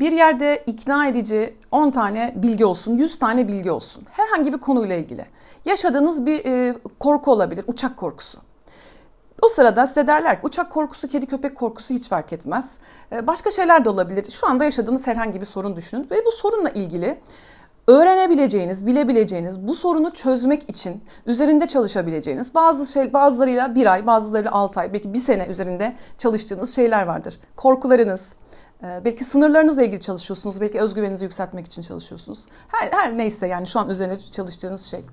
Bir yerde ikna edici 10 tane bilgi olsun, 100 tane bilgi olsun. Herhangi bir konuyla ilgili. Yaşadığınız bir e, korku olabilir, uçak korkusu. O sırada size derler ki uçak korkusu, kedi köpek korkusu hiç fark etmez. E, başka şeyler de olabilir. Şu anda yaşadığınız herhangi bir sorun düşünün ve bu sorunla ilgili öğrenebileceğiniz, bilebileceğiniz, bu sorunu çözmek için üzerinde çalışabileceğiniz bazı şey bazılarıyla bir ay, bazılarıyla altı ay, belki bir sene üzerinde çalıştığınız şeyler vardır. Korkularınız, belki sınırlarınızla ilgili çalışıyorsunuz, belki özgüveninizi yükseltmek için çalışıyorsunuz. Her, her neyse yani şu an üzerine çalıştığınız şey.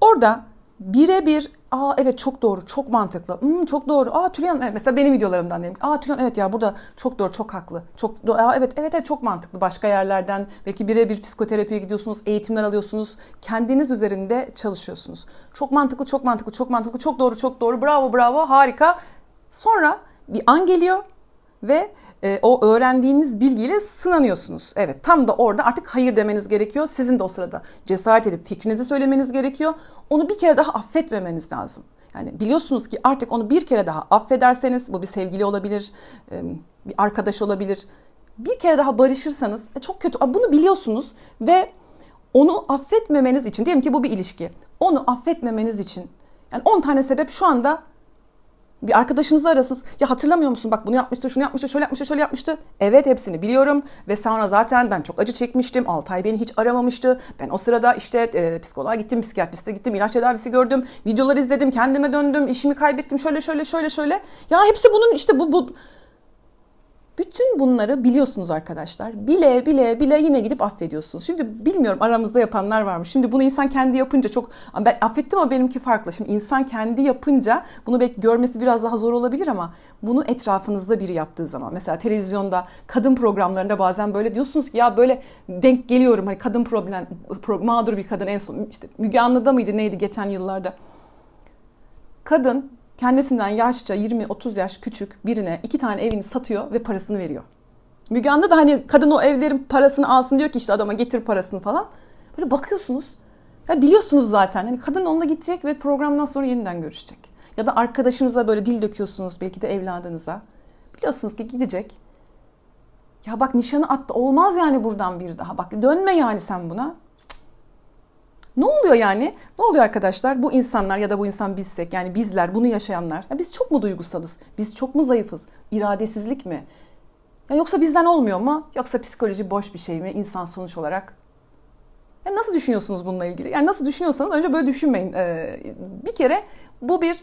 Orada birebir aa evet çok doğru, çok mantıklı, hmm, çok doğru, aa Tülay Hanım, mesela benim videolarımdan diyelim, aa Tülay Hanım evet ya burada çok doğru, çok haklı, çok do- aa, evet, evet evet çok mantıklı. Başka yerlerden belki birebir psikoterapiye gidiyorsunuz, eğitimler alıyorsunuz, kendiniz üzerinde çalışıyorsunuz. Çok mantıklı, çok mantıklı, çok mantıklı, çok doğru, çok doğru, bravo, bravo, harika. Sonra bir an geliyor ve e, o öğrendiğiniz bilgiyle sınanıyorsunuz. Evet tam da orada artık hayır demeniz gerekiyor. Sizin de o sırada cesaret edip fikrinizi söylemeniz gerekiyor. Onu bir kere daha affetmemeniz lazım. Yani biliyorsunuz ki artık onu bir kere daha affederseniz bu bir sevgili olabilir, bir arkadaş olabilir. Bir kere daha barışırsanız e, çok kötü. Bunu biliyorsunuz ve onu affetmemeniz için diyelim ki bu bir ilişki. Onu affetmemeniz için yani 10 tane sebep şu anda bir arkadaşınızı arasınız. Ya hatırlamıyor musun? Bak bunu yapmıştı, şunu yapmıştı, şöyle yapmıştı, şöyle yapmıştı. Evet hepsini biliyorum. Ve sonra zaten ben çok acı çekmiştim. Altay beni hiç aramamıştı. Ben o sırada işte e, psikoloğa gittim, psikiyatriste gittim, ilaç tedavisi gördüm. Videoları izledim, kendime döndüm, işimi kaybettim. Şöyle şöyle şöyle şöyle. Ya hepsi bunun işte bu bu bütün bunları biliyorsunuz arkadaşlar. Bile bile bile yine gidip affediyorsunuz. Şimdi bilmiyorum aramızda yapanlar var mı? Şimdi bunu insan kendi yapınca çok ben affettim ama benimki farklı. Şimdi insan kendi yapınca bunu belki görmesi biraz daha zor olabilir ama bunu etrafınızda biri yaptığı zaman mesela televizyonda kadın programlarında bazen böyle diyorsunuz ki ya böyle denk geliyorum hani kadın problem pro, mağdur bir kadın en son işte Müge Anlı'da mıydı neydi geçen yıllarda. Kadın kendisinden yaşça 20-30 yaş küçük birine iki tane evini satıyor ve parasını veriyor. Müge Anlı da hani kadın o evlerin parasını alsın diyor ki işte adama getir parasını falan. Böyle bakıyorsunuz. Ya biliyorsunuz zaten. Hani kadın onunla gidecek ve programdan sonra yeniden görüşecek. Ya da arkadaşınıza böyle dil döküyorsunuz belki de evladınıza. Biliyorsunuz ki gidecek. Ya bak nişanı attı olmaz yani buradan bir daha. Bak dönme yani sen buna. Ne oluyor yani? Ne oluyor arkadaşlar? Bu insanlar ya da bu insan bizsek yani bizler bunu yaşayanlar. Ya biz çok mu duygusalız? Biz çok mu zayıfız? İradesizlik mi? Ya yoksa bizden olmuyor mu? Yoksa psikoloji boş bir şey mi? İnsan sonuç olarak. Ya nasıl düşünüyorsunuz bununla ilgili? Yani nasıl düşünüyorsanız önce böyle düşünmeyin. Ee, bir kere bu bir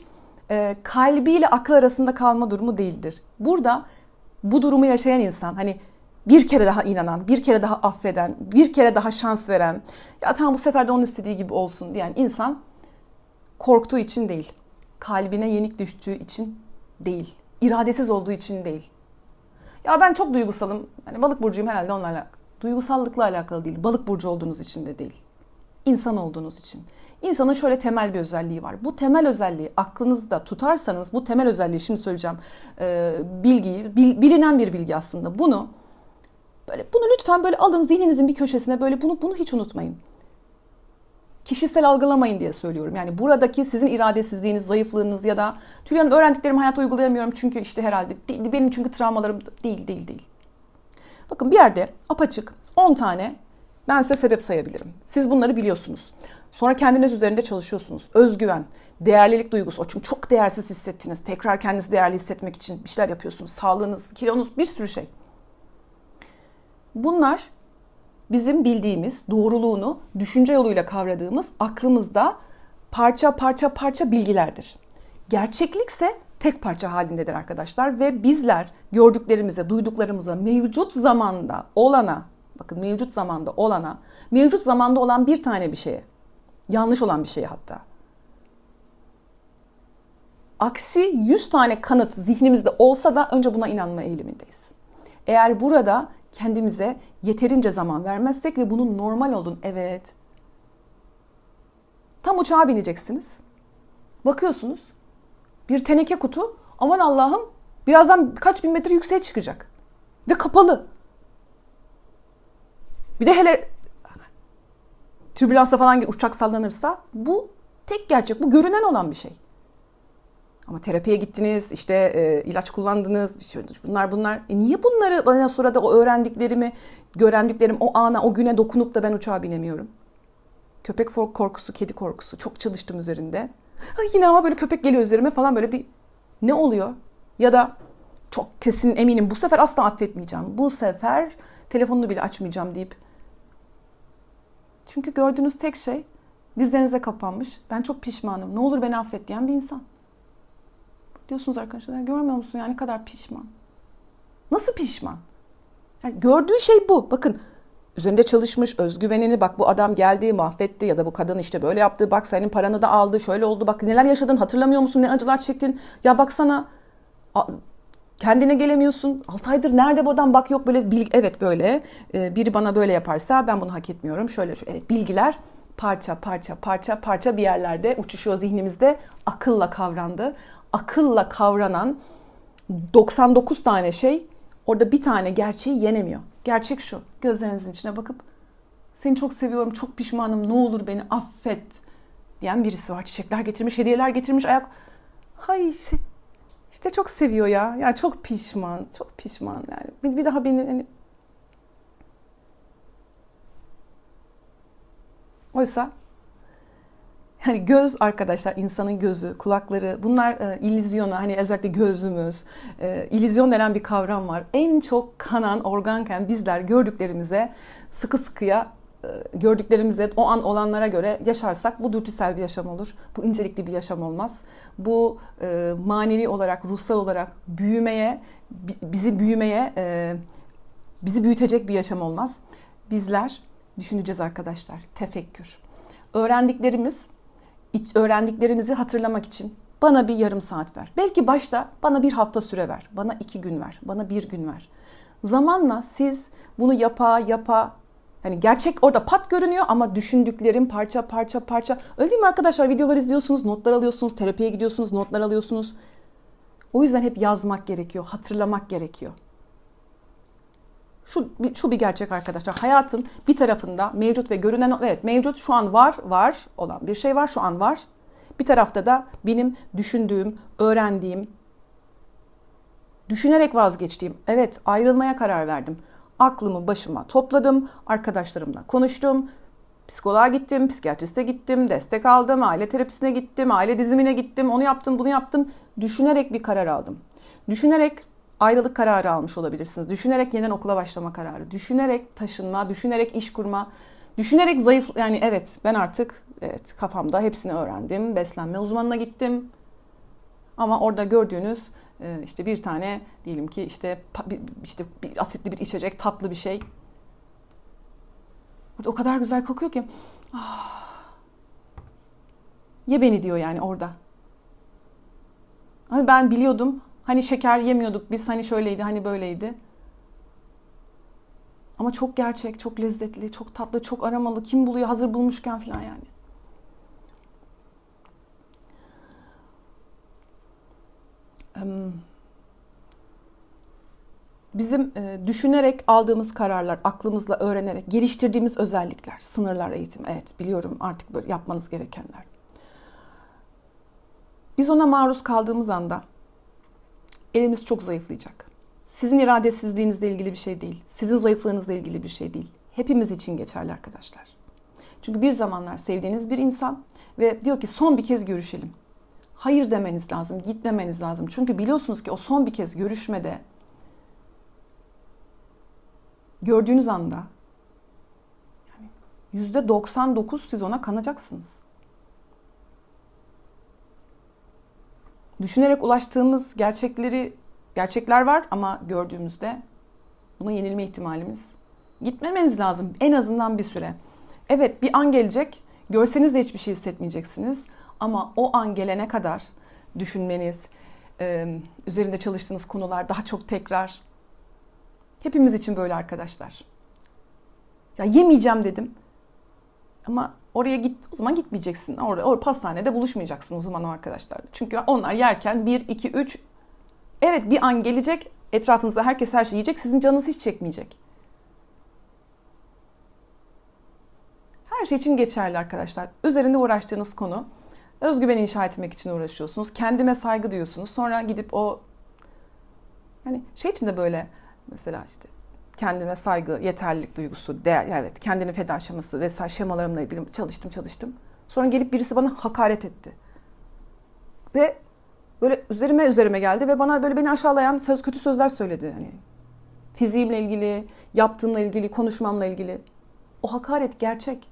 e, kalbiyle akıl arasında kalma durumu değildir. Burada bu durumu yaşayan insan hani bir kere daha inanan, bir kere daha affeden, bir kere daha şans veren, ya tamam bu sefer de onun istediği gibi olsun diyen insan korktuğu için değil, kalbine yenik düştüğü için değil, iradesiz olduğu için değil. Ya ben çok duygusalım, yani balık burcuyum herhalde onunla alakalı. Duygusallıkla alakalı değil, balık burcu olduğunuz için de değil. İnsan olduğunuz için. İnsanın şöyle temel bir özelliği var. Bu temel özelliği aklınızda tutarsanız, bu temel özelliği şimdi söyleyeceğim bilgiyi, bil, bilinen bir bilgi aslında. Bunu Böyle bunu lütfen böyle alın zihninizin bir köşesine böyle bunu bunu hiç unutmayın. Kişisel algılamayın diye söylüyorum. Yani buradaki sizin iradesizliğiniz, zayıflığınız ya da Tülay öğrendiklerimi hayata uygulayamıyorum çünkü işte herhalde benim çünkü travmalarım değil değil değil. Bakın bir yerde apaçık 10 tane ben size sebep sayabilirim. Siz bunları biliyorsunuz. Sonra kendiniz üzerinde çalışıyorsunuz. Özgüven, değerlilik duygusu. O çünkü çok değersiz hissettiniz. Tekrar kendinizi değerli hissetmek için bir şeyler yapıyorsunuz. Sağlığınız, kilonuz bir sürü şey. Bunlar bizim bildiğimiz doğruluğunu düşünce yoluyla kavradığımız aklımızda parça parça parça bilgilerdir. Gerçeklikse tek parça halindedir arkadaşlar ve bizler gördüklerimize, duyduklarımıza mevcut zamanda olana, bakın mevcut zamanda olana, mevcut zamanda olan bir tane bir şeye, yanlış olan bir şeye hatta. Aksi 100 tane kanıt zihnimizde olsa da önce buna inanma eğilimindeyiz. Eğer burada kendimize yeterince zaman vermezsek ve bunun normal olduğunu evet. Tam uçağa bineceksiniz. Bakıyorsunuz. Bir teneke kutu. Aman Allah'ım birazdan kaç bin metre yükseğe çıkacak. Ve kapalı. Bir de hele türbülansa falan uçak sallanırsa bu tek gerçek. Bu görünen olan bir şey. Ama terapiye gittiniz, işte e, ilaç kullandınız, şey- bunlar bunlar. E niye bunları bana sonra da o öğrendiklerimi, görendiklerim o ana, o güne dokunup da ben uçağa binemiyorum? Köpek korkusu, kedi korkusu. Çok çalıştım üzerinde. Ay yine ama böyle köpek geliyor üzerime falan böyle bir ne oluyor? Ya da çok kesin eminim bu sefer asla affetmeyeceğim. Bu sefer telefonunu bile açmayacağım deyip. Çünkü gördüğünüz tek şey dizlerinize kapanmış. Ben çok pişmanım. Ne olur beni affet diyen bir insan. Diyorsunuz arkadaşlar. Görmüyor musun ya ne kadar pişman. Nasıl pişman? Yani gördüğü şey bu. Bakın üzerinde çalışmış özgüvenini bak bu adam geldi mahvetti ya da bu kadın işte böyle yaptı bak senin paranı da aldı şöyle oldu bak neler yaşadın hatırlamıyor musun ne acılar çektin? Ya baksana kendine gelemiyorsun. 6 aydır nerede bu adam? Bak yok böyle bilgi evet böyle. Ee, biri bana böyle yaparsa ben bunu hak etmiyorum. Şöyle evet bilgiler parça parça parça parça bir yerlerde uçuşuyor zihnimizde akılla kavrandı akılla kavranan 99 tane şey orada bir tane gerçeği yenemiyor. Gerçek şu. Gözlerinizin içine bakıp seni çok seviyorum, çok pişmanım, ne olur beni affet diyen birisi var. Çiçekler getirmiş, hediyeler getirmiş, ayak... Hay işte, çok seviyor ya. Yani çok pişman, çok pişman yani. Bir, bir daha beni... Hani... Oysa Hani göz arkadaşlar insanın gözü, kulakları bunlar e, illüzyona hani özellikle gözümüz, e, illüzyon denen bir kavram var. En çok kanan organken bizler gördüklerimize sıkı sıkıya e, gördüklerimizle o an olanlara göre yaşarsak bu dürtüsel bir yaşam olur. Bu incelikli bir yaşam olmaz. Bu e, manevi olarak, ruhsal olarak büyümeye, bi- bizi büyümeye, e, bizi büyütecek bir yaşam olmaz. Bizler düşüneceğiz arkadaşlar. Tefekkür. Öğrendiklerimiz iç- öğrendiklerimizi hatırlamak için bana bir yarım saat ver. Belki başta bana bir hafta süre ver. Bana iki gün ver. Bana bir gün ver. Zamanla siz bunu yapa yapa hani gerçek orada pat görünüyor ama düşündüklerim parça parça parça. Öyle değil mi arkadaşlar? Videolar izliyorsunuz, notlar alıyorsunuz, terapiye gidiyorsunuz, notlar alıyorsunuz. O yüzden hep yazmak gerekiyor, hatırlamak gerekiyor. Şu, şu bir gerçek arkadaşlar. Hayatın bir tarafında mevcut ve görünen, evet mevcut şu an var, var olan bir şey var, şu an var. Bir tarafta da benim düşündüğüm, öğrendiğim, düşünerek vazgeçtiğim, evet ayrılmaya karar verdim. Aklımı başıma topladım, arkadaşlarımla konuştum, psikoloğa gittim, psikiyatriste gittim, destek aldım, aile terapisine gittim, aile dizimine gittim, onu yaptım, bunu yaptım. Düşünerek bir karar aldım. Düşünerek ayrılık kararı almış olabilirsiniz. Düşünerek yeniden okula başlama kararı, düşünerek taşınma, düşünerek iş kurma, düşünerek zayıf yani evet ben artık evet kafamda hepsini öğrendim. Beslenme uzmanına gittim. Ama orada gördüğünüz e, işte bir tane diyelim ki işte işte bir asitli bir içecek, tatlı bir şey. Burada o kadar güzel kokuyor ki. Ah. Ye beni diyor yani orada. Hani ben biliyordum. Hani şeker yemiyorduk biz hani şöyleydi hani böyleydi. Ama çok gerçek, çok lezzetli, çok tatlı, çok aramalı. Kim buluyor hazır bulmuşken falan yani. Bizim e, düşünerek aldığımız kararlar, aklımızla öğrenerek geliştirdiğimiz özellikler, sınırlar eğitim. Evet biliyorum artık böyle yapmanız gerekenler. Biz ona maruz kaldığımız anda elimiz çok zayıflayacak. Sizin iradesizliğinizle ilgili bir şey değil. Sizin zayıflığınızla ilgili bir şey değil. Hepimiz için geçerli arkadaşlar. Çünkü bir zamanlar sevdiğiniz bir insan ve diyor ki son bir kez görüşelim. Hayır demeniz lazım, gitmemeniz lazım. Çünkü biliyorsunuz ki o son bir kez görüşmede gördüğünüz anda yani yüzde 99 siz ona kanacaksınız. Düşünerek ulaştığımız gerçekleri gerçekler var ama gördüğümüzde buna yenilme ihtimalimiz gitmemeniz lazım en azından bir süre. Evet bir an gelecek. Görseniz de hiçbir şey hissetmeyeceksiniz. Ama o an gelene kadar düşünmeniz, e, üzerinde çalıştığınız konular daha çok tekrar. Hepimiz için böyle arkadaşlar. Ya yemeyeceğim dedim. Ama oraya git o zaman gitmeyeceksin. Orada or pastanede buluşmayacaksın o zaman o arkadaşlarla. Çünkü onlar yerken 1 2 3 evet bir an gelecek etrafınızda herkes her şeyi yiyecek. Sizin canınız hiç çekmeyecek. Her şey için geçerli arkadaşlar. Üzerinde uğraştığınız konu Özgüven inşa etmek için uğraşıyorsunuz. Kendime saygı duyuyorsunuz. Sonra gidip o hani şey için de böyle mesela işte kendine saygı, yeterlilik duygusu, değer, evet kendini feda aşaması vesaire şemalarımla ilgili çalıştım çalıştım. Sonra gelip birisi bana hakaret etti. Ve böyle üzerime üzerime geldi ve bana böyle beni aşağılayan söz kötü sözler söyledi. Hani fiziğimle ilgili, yaptığımla ilgili, konuşmamla ilgili. O hakaret gerçek.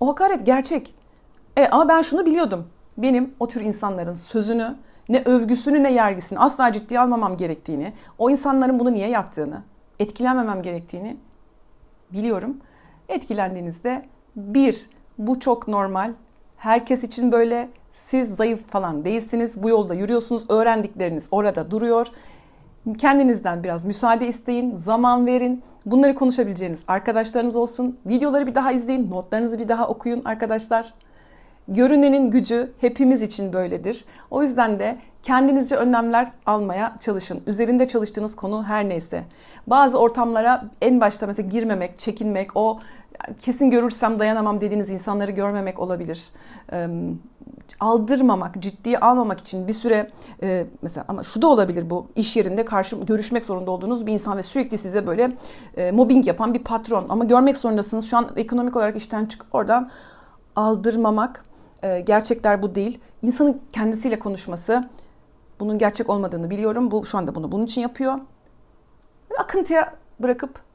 O hakaret gerçek. E, ama ben şunu biliyordum. Benim o tür insanların sözünü, ne övgüsünü ne yergisini asla ciddiye almamam gerektiğini, o insanların bunu niye yaptığını, etkilenmemem gerektiğini biliyorum. Etkilendiğinizde bir, bu çok normal. Herkes için böyle siz zayıf falan değilsiniz. Bu yolda yürüyorsunuz. Öğrendikleriniz orada duruyor. Kendinizden biraz müsaade isteyin, zaman verin. Bunları konuşabileceğiniz arkadaşlarınız olsun. Videoları bir daha izleyin, notlarınızı bir daha okuyun arkadaşlar. Görünenin gücü hepimiz için böyledir. O yüzden de kendinizce önlemler almaya çalışın. Üzerinde çalıştığınız konu her neyse. Bazı ortamlara en başta mesela girmemek, çekinmek, o kesin görürsem dayanamam dediğiniz insanları görmemek olabilir. Aldırmamak, ciddiye almamak için bir süre e, mesela ama şu da olabilir bu iş yerinde karşı görüşmek zorunda olduğunuz bir insan ve sürekli size böyle e, mobbing yapan bir patron ama görmek zorundasınız. Şu an ekonomik olarak işten çık oradan aldırmamak e, gerçekler bu değil. İnsanın kendisiyle konuşması bunun gerçek olmadığını biliyorum. Bu şu anda bunu bunun için yapıyor. Akıntıya bırakıp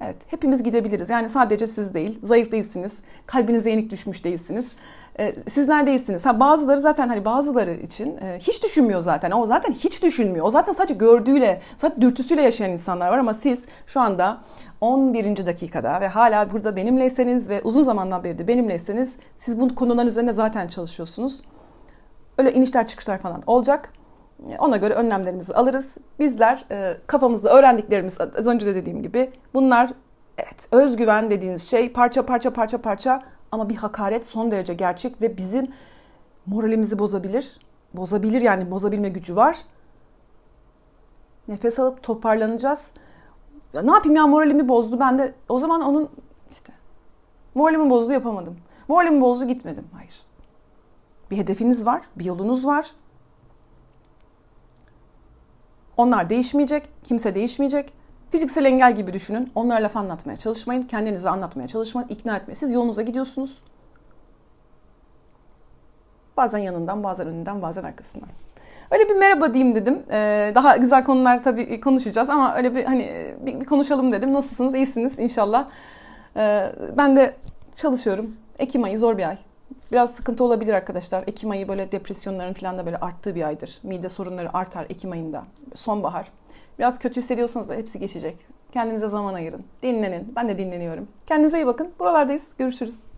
Evet, hepimiz gidebiliriz. Yani sadece siz değil, zayıf değilsiniz, kalbinize yenik düşmüş değilsiniz. Ee, sizler değilsiniz. Ha bazıları zaten hani bazıları için e, hiç düşünmüyor zaten. O zaten hiç düşünmüyor. O zaten sadece gördüğüyle, sadece dürtüsüyle yaşayan insanlar var ama siz şu anda 11. dakikada ve hala burada benimleyseniz ve uzun zamandan beri de benimleyseniz siz bu konuların üzerinde zaten çalışıyorsunuz. Öyle inişler çıkışlar falan olacak. Ona göre önlemlerimizi alırız. Bizler e, kafamızda öğrendiklerimiz az önce de dediğim gibi bunlar evet özgüven dediğiniz şey parça parça parça parça ama bir hakaret son derece gerçek ve bizim moralimizi bozabilir. Bozabilir yani bozabilme gücü var. Nefes alıp toparlanacağız. Ya ne yapayım ya moralimi bozdu ben de o zaman onun işte moralimi bozdu yapamadım. Moralimi bozdu gitmedim. Hayır. Bir hedefiniz var, bir yolunuz var. Onlar değişmeyecek, kimse değişmeyecek. Fiziksel engel gibi düşünün. Onlara laf anlatmaya çalışmayın. Kendinizi anlatmaya çalışmayın. ikna etmeyin. Siz yolunuza gidiyorsunuz. Bazen yanından, bazen önünden, bazen arkasından. Öyle bir merhaba diyeyim dedim. Ee, daha güzel konular tabii konuşacağız ama öyle bir hani bir, bir konuşalım dedim. Nasılsınız? İyisiniz inşallah. Ee, ben de çalışıyorum. Ekim ayı zor bir ay. Biraz sıkıntı olabilir arkadaşlar. Ekim ayı böyle depresyonların falan da böyle arttığı bir aydır. Mide sorunları artar Ekim ayında. Sonbahar. Biraz kötü hissediyorsanız da hepsi geçecek. Kendinize zaman ayırın. Dinlenin. Ben de dinleniyorum. Kendinize iyi bakın. Buralardayız. Görüşürüz.